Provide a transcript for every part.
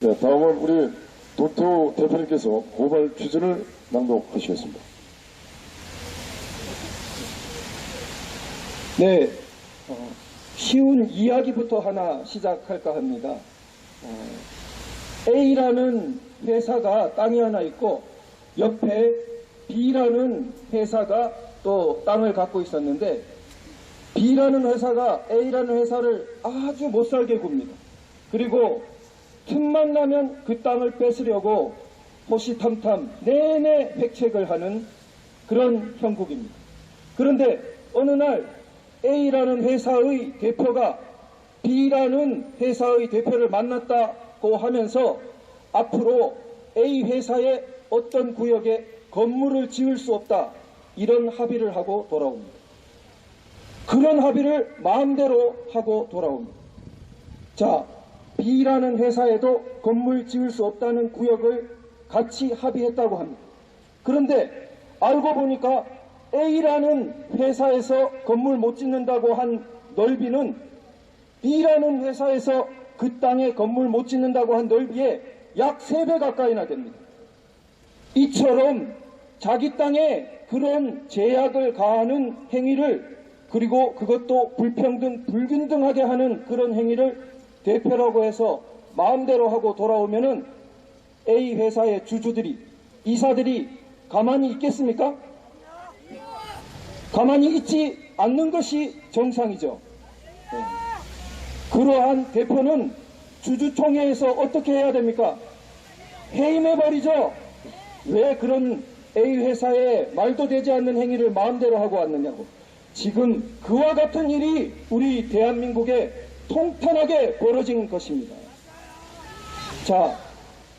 네, 다음은 우리 도토 대표님께서 고발 취지를 낭독하시겠습니다. 네, 어, 쉬운 이야기부터 하나 시작할까 합니다. 어, A라는 회사가 땅이 하나 있고 옆에 B라는 회사가 또 땅을 갖고 있었는데 B라는 회사가 A라는 회사를 아주 못살게 굽니다. 그리고 틈만 나면 그 땅을 뺏으려고 호시탐탐 내내 획책을 하는 그런 형국입니다. 그런데 어느 날 A라는 회사의 대표가 B라는 회사의 대표를 만났다고 하면서 앞으로 A 회사의 어떤 구역에 건물을 지을 수 없다 이런 합의를 하고 돌아옵니다. 그런 합의를 마음대로 하고 돌아옵니다. 자, B라는 회사에도 건물 지을 수 없다는 구역을 같이 합의했다고 합니다. 그런데 알고 보니까 A라는 회사에서 건물 못 짓는다고 한 넓이는 B라는 회사에서 그 땅에 건물 못 짓는다고 한 넓이에 약 3배 가까이나 됩니다. 이처럼 자기 땅에 그런 제약을 가하는 행위를 그리고 그것도 불평등, 불균등하게 하는 그런 행위를 대표라고 해서 마음대로 하고 돌아오면은 A 회사의 주주들이, 이사들이 가만히 있겠습니까? 가만히 있지 않는 것이 정상이죠. 네. 그러한 대표는 주주총회에서 어떻게 해야 됩니까? 해임해버리죠. 왜 그런 A 회사에 말도 되지 않는 행위를 마음대로 하고 왔느냐고. 지금 그와 같은 일이 우리 대한민국에 통탄하게 벌어진 것입니다. 자,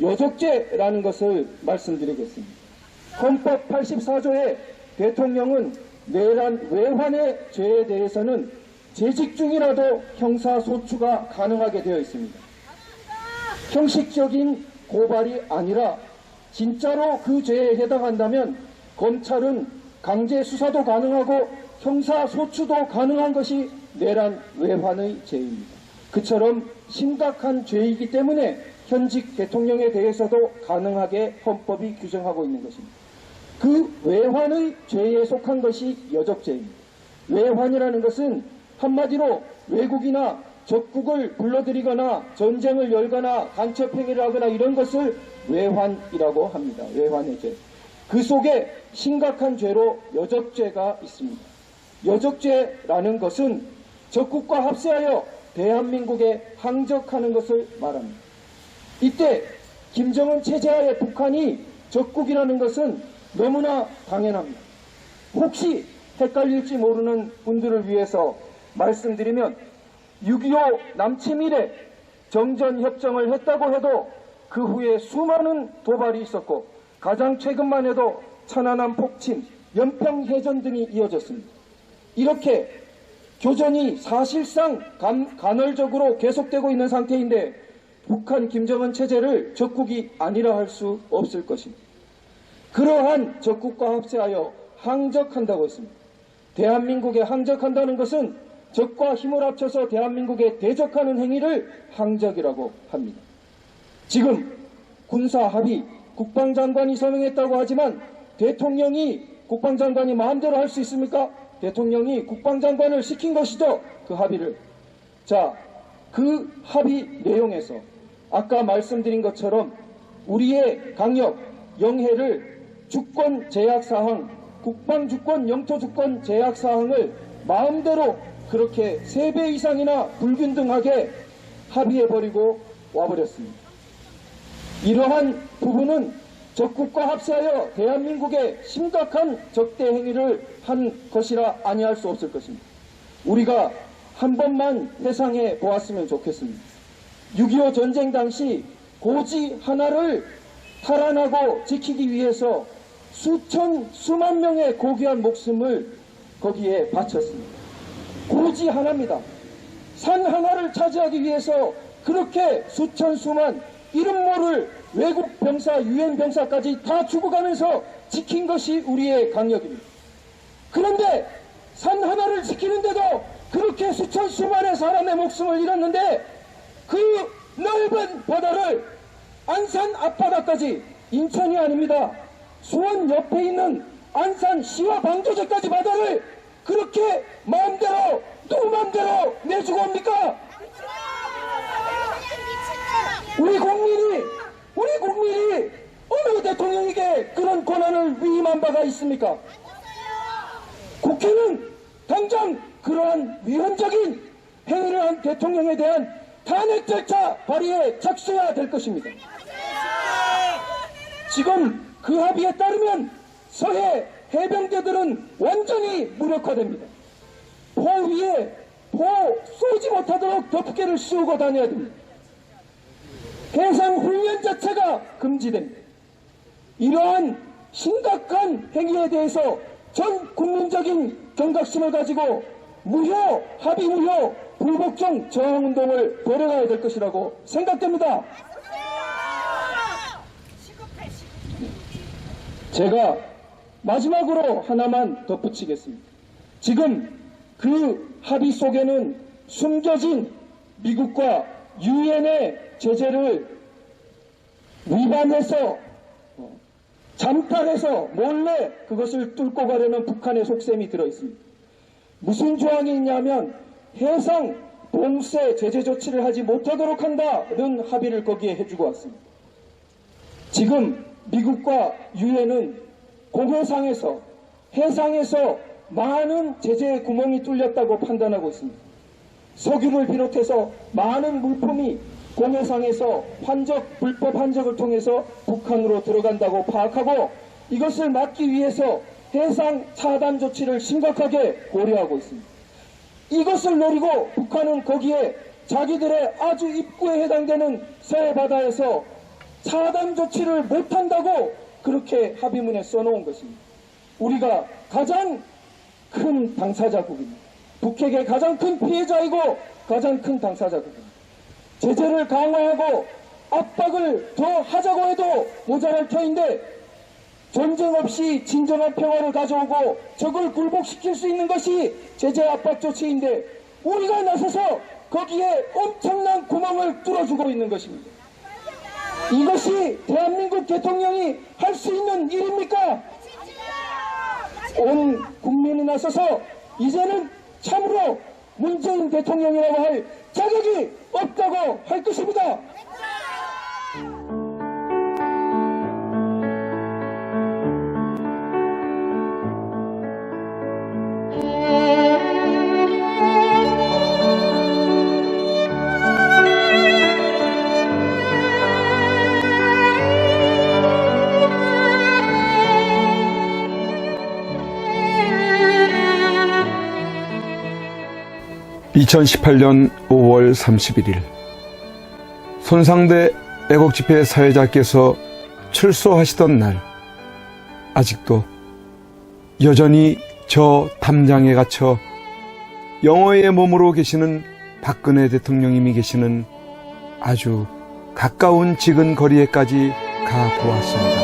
여적죄라는 것을 말씀드리겠습니다. 헌법 84조에 대통령은 내란 외환의 죄에 대해서는 재직 중이라도 형사소추가 가능하게 되어 있습니다. 형식적인 고발이 아니라 진짜로 그 죄에 해당한다면 검찰은 강제 수사도 가능하고 형사소추도 가능한 것이 내란 외환의 죄입니다. 그처럼 심각한 죄이기 때문에 현직 대통령에 대해서도 가능하게 헌법이 규정하고 있는 것입니다. 그 외환의 죄에 속한 것이 여적죄입니다. 외환이라는 것은 한마디로 외국이나 적국을 불러들이거나 전쟁을 열거나 간첩행위를 하거나 이런 것을 외환이라고 합니다. 외환의 죄. 그 속에 심각한 죄로 여적죄가 있습니다. 여적죄라는 것은 적국과 합세하여 대한민국에 항적하는 것을 말합니다. 이때 김정은 체제하에 북한이 적국이라는 것은 너무나 당연합니다. 혹시 헷갈릴지 모르는 분들을 위해서 말씀드리면 6.25 남침일에 정전협정을 했다고 해도 그 후에 수많은 도발이 있었고 가장 최근만 해도 천안함 폭침, 연평해전 등이 이어졌습니다. 이렇게 교전이 사실상 간, 간헐적으로 계속되고 있는 상태인데 북한 김정은 체제를 적국이 아니라 할 수 없을 것입니다. 그러한 적국과 합세하여 항적한다고 했습니다. 대한민국에 항적한다는 것은 적과 힘을 합쳐서 대한민국에 대적하는 행위를 항적이라고 합니다. 지금 군사 합의 국방장관이 서명했다고 하지만 대통령이 국방장관이 마음대로 할 수 있습니까? 대통령이 국방장관을 시킨 것이죠. 그 합의를. 자, 그 합의 내용에서 아까 말씀드린 것처럼 우리의 강력, 영해를 주권 제약 사항, 국방 주권, 영토 주권 제약 사항을 마음대로 그렇게 세배 이상이나 불균등하게 합의해버리고 와버렸습니다. 이러한 부분은 적국과 합세하여 대한민국에 심각한 적대 행위를 한 것이라 아니할 수 없을 것입니다. 우리가 한 번만 회상해 보았으면 좋겠습니다. 6.25 전쟁 당시 고지 하나를 탈환하고 지키기 위해서 수천, 수만 명의 고귀한 목숨을 거기에 바쳤습니다. 고지 하나입니다. 산 하나를 차지하기 위해서 그렇게 수천, 수만 이름 모를 외국 병사, 유엔 병사까지 다 죽어가면서 지킨 것이 우리의 강력입니다. 그런데 산 하나를 지키는데도 그렇게 수천 수만의 사람의 목숨을 잃었는데 그 넓은 바다를 안산 앞바다까지 인천이 아닙니다. 수원 옆에 있는 안산 시와 방조제까지 바다를 그렇게 마음대로 누구 마음대로 내주고 옵니까? 우리 국 우리 국민이 어느 대통령에게 그런 권한을 위임한 바가 있습니까? 국회는 당장 그러한 위헌적인 행위를 한 대통령에 대한 탄핵 절차 발의에 착수해야 될 것입니다. 지금 그 합의에 따르면 서해 해병대들은 완전히 무력화됩니다. 포 위에 포 쏘지 못하도록 덮개를 씌우고 다녀야 됩니다. 해상 훈련 자체가 금지됩니다. 이러한 심각한 행위에 대해서 전 국민적인 경각심을 가지고 무효, 합의 무효, 불복종 저항운동을 벌여가야 될 것이라고 생각됩니다. 제가 마지막으로 하나만 덧붙이겠습니다. 지금 그 합의 속에는 숨겨진 미국과 유엔의 제재를 위반해서 어, 잠탈해서 몰래 그것을 뚫고 가려는 북한의 속셈이 들어 있습니다. 무슨 조항이 있냐면 해상 봉쇄 제재 조치를 하지 못하도록 한다는 합의를 거기에 해주고 왔습니다. 지금 미국과 유엔은 공해상에서 해상에서 많은 제재 구멍이 뚫렸다고 판단하고 있습니다. 석유를 비롯해서 많은 물품이 공해상에서 환적, 불법 환적을 통해서 북한으로 들어간다고 파악하고 이것을 막기 위해서 해상 차단 조치를 심각하게 고려하고 있습니다. 이것을 노리고 북한은 거기에 자기들의 아주 입구에 해당되는 서해 바다에서 차단 조치를 못한다고 그렇게 합의문에 써놓은 것입니다. 우리가 가장 큰 당사자국입니다. 북핵의 가장 큰 피해자이고 가장 큰 당사자국입니다. 제재를 강화하고 압박을 더 하자고 해도 모자랄 터인데 전쟁 없이 진정한 평화를 가져오고 적을 굴복시킬 수 있는 것이 제재 압박 조치인데 우리가 나서서 거기에 엄청난 구멍을 뚫어주고 있는 것입니다. 이것이 대한민국 대통령이 할 수 있는 일입니까? 온 국민이 나서서 이제는 참으로 문재인 대통령이라고 할 자격이 없다고 할 것입니다. (2018년 5월 31일) 손상대 애국집회 사회자께서 출소하시던 날 아직도 여전히 저 담장에 갇혀 영어의 몸으로 계시는 박근혜 대통령님이 계시는 아주 가까운 지근 거리에까지 가 보았습니다.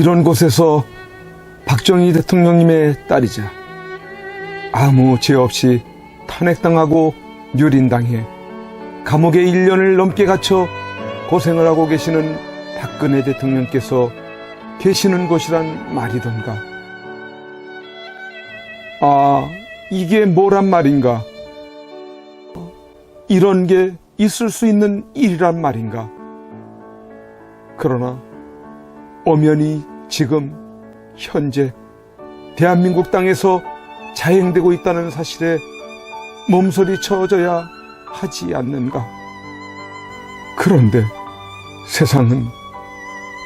이런 곳에서 박정희 대통령님의 딸이자 아무 죄 없이 탄핵당하고 유린당해 감옥에 1년을 넘게 갇혀 고생을 하고 계시는 박근혜 대통령께서 계시는 곳이란 말이던가. 아, 이게 뭐란 말인가? 이런 게 있을 수 있는 일이란 말인가? 그러나 엄연히 지금 현재 대한민국 땅에서 자행되고 있다는 사실에 몸소리 쳐져야 하지 않는가. 그런데 세상은,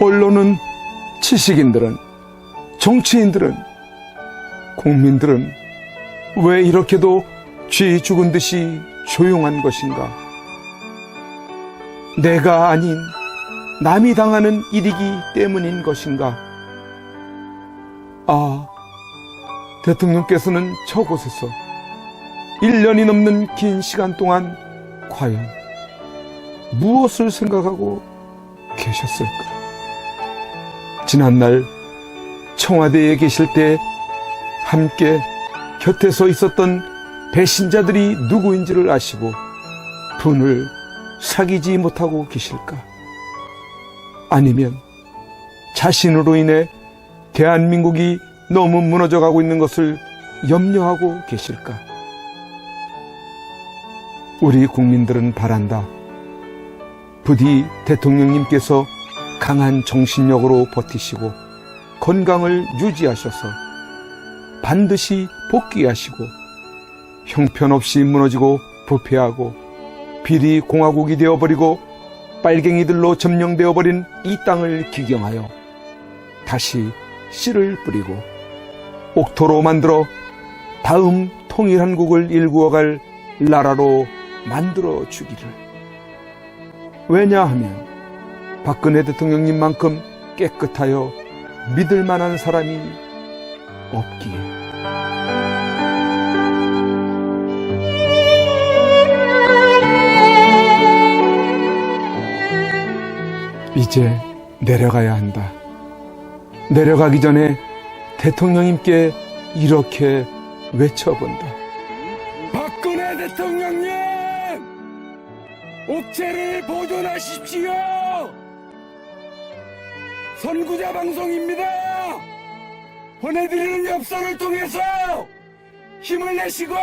언론은, 지식인들은, 정치인들은, 국민들은 왜 이렇게도 쥐 죽은 듯이 조용한 것인가? 내가 아닌 남이 당하는 일이기 때문인 것인가? 아, 대통령께서는 저곳에서 1년이 넘는 긴 시간 동안 과연 무엇을 생각하고 계셨을까? 지난날 청와대에 계실 때 함께 곁에 서 있었던 배신자들이 누구인지를 아시고 분을 사귀지 못하고 계실까? 아니면 자신으로 인해 대한민국이 너무 무너져 가고 있는 것을 염려하고 계실까? 우리 국민들은 바란다. 부디 대통령님께서 강한 정신력으로 버티시고 건강을 유지하셔서 반드시 복귀하시고 형편없이 무너지고 부패하고 비리 공화국이 되어버리고 빨갱이들로 점령되어버린 이 땅을 기경하여 다시 씨를 뿌리고 옥토로 만들어 다음 통일한국을 일구어갈 나라로 만들어 주기를. 왜냐하면 박근혜 대통령님만큼 깨끗하여 믿을 만한 사람이 없기에. 이제 내려가야 한다. 내려가기 전에 대통령님께 이렇게 외쳐본다. 박근혜 대통령님! 옥체를 보존하십시오! 선구자 방송입니다! 보내드리는 엽서를 통해서 힘을 내시고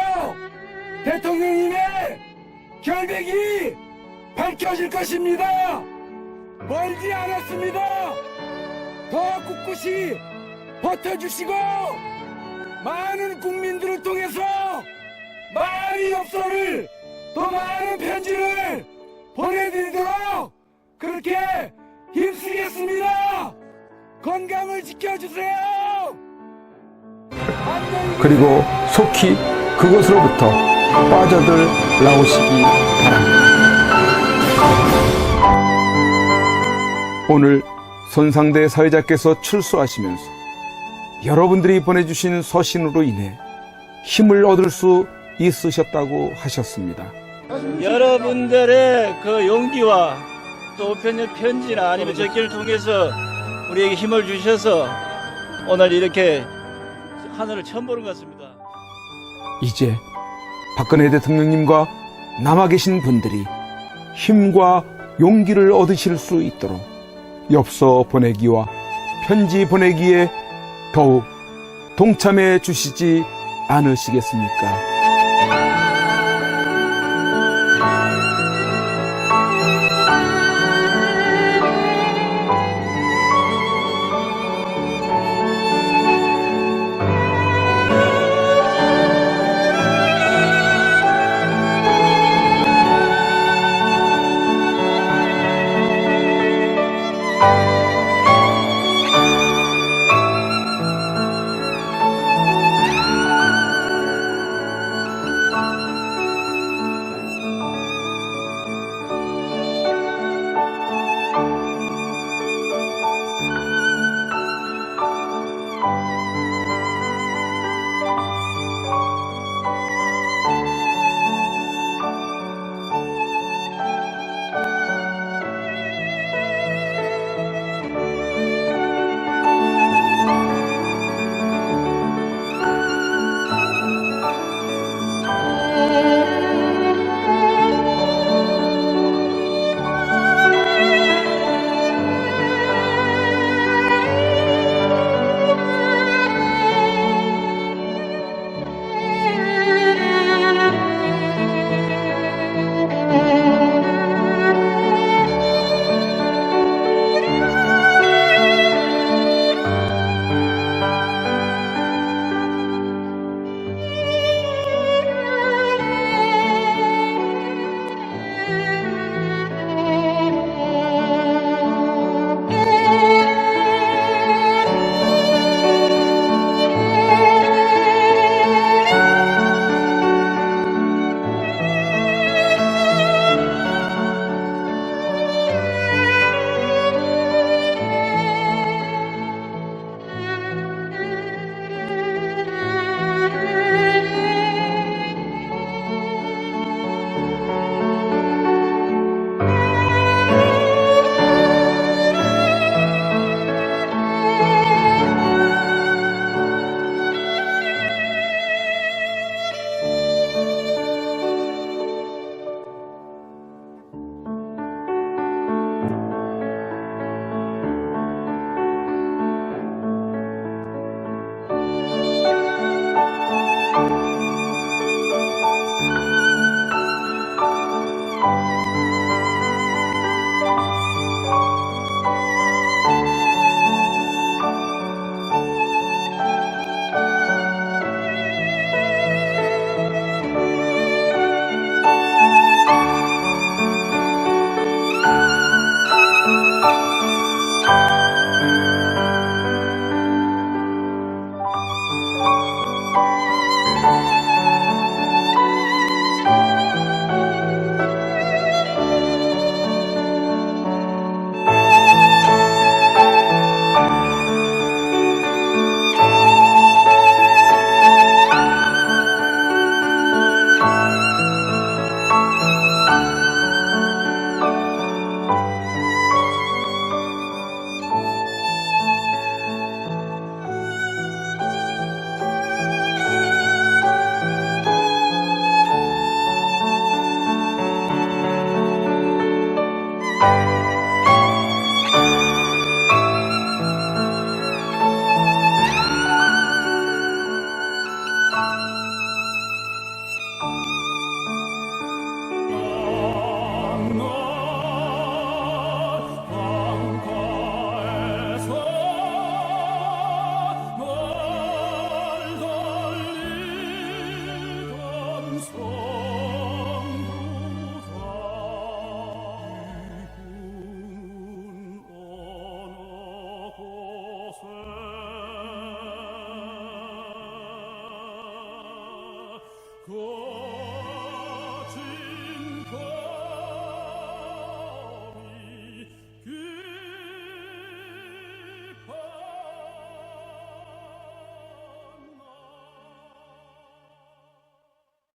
대통령님의 결백이 밝혀질 것입니다! 멀지 않았습니다! 더 꿋꿋이 버텨주시고 많은 국민들을 통해서 많은 엽서를 더 많은 편지를 보내드리도록 그렇게 힘쓰겠습니다. 건강을 지켜주세요. 그리고 속히 그것으로부터 빠져들 나오시기 바랍니다. 오늘 손상대 사회자께서 출소하시면서 여러분들이 보내주신 서신으로 인해 힘을 얻을 수 있으셨다고 하셨습니다. 여러분들의 그 용기와 또 우편의 편지나 아니면 적기를 통해서 우리에게 힘을 주셔서 오늘 이렇게 하늘을 처음 보는 것 같습니다. 이제 박근혜 대통령님과 남아 계신 분들이 힘과 용기를 얻으실 수 있도록 엽서 보내기와 편지 보내기에 더욱 동참해 주시지 않으시겠습니까?